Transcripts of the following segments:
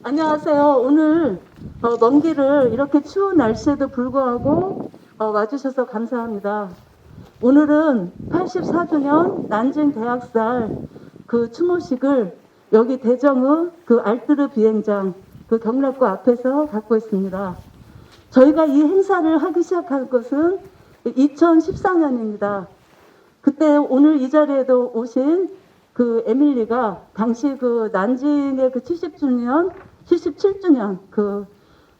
안녕하세요. 오늘 어, 먼 길을 이렇게 추운 날씨에도 불구하고 어, 와주셔서 감사합니다. 오늘은 84주년 난징 대학살 그 추모식을 여기 대정의 그 알뜨르 비행장 그 경락고 앞에서 갖고 있습니다. 저희가 이 행사를 하기 시작한 것은 2014년입니다. 그때 오늘 이 자리에도 오신 그 에밀리가 당시 그 난징의 그 70주년, 77주년 그,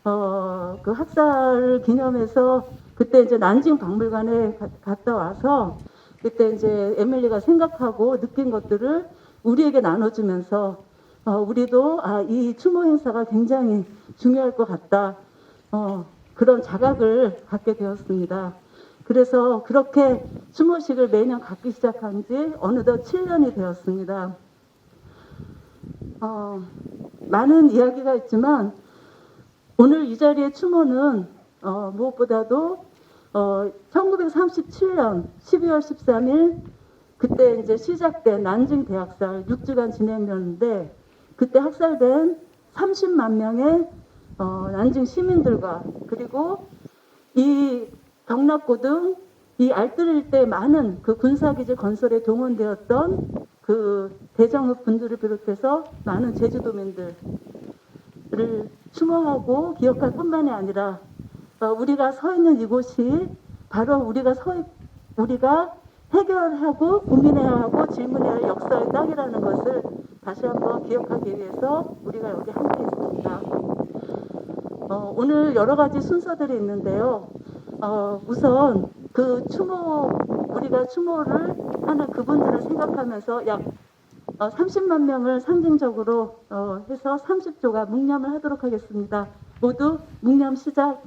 어, 그 학살을 기념해서 그때 이제 난징 박물관에 가- 갔다 와서 그때 이제 에밀리가 생각하고 느낀 것들을 우리에게 나눠주면서 어, 우리도 아, 이 추모 행사가 굉장히 중요할 것 같다. 어, 그런 자각을 갖게 되었습니다. 그래서 그렇게 추모식을 매년 갖기 시작한 지 어느덧 7년이 되었습니다. 어, 많은 이야기가 있지만 오늘 이 자리의 추모는 어, 무엇보다도 어, 1937년 12월 13일 그때 이제 시작된 난징 대학살 6주간 진행되었는데 그때 학살된 30만 명의 어, 난징 시민들과 그리고 이 경락고 등 이 알뜰 일대 많은 그 군사기지 건설에 동원되었던 그 대정읍 분들을 비롯해서 많은 제주도민들을 추모하고 기억할 뿐만이 아니라 어, 우리가 서 있는 이곳이 바로 우리가 서 있- 우리가 해결하고 고민해야 하고 질문해야 할 역사의 땅이라는 것을 다시 한번 기억하기 위해서 우리가 여기 함께 있습니다. 어, 오늘 여러 가지 순서들이 있는데요. 어, 우선 그 추모 우리가 추모를 하는 그분들을 생각하면서 약 어, 30만 명을 상징적으로 어, 해서 30조가 묵념을 하도록 하겠습니다. 모두 묵념 시작.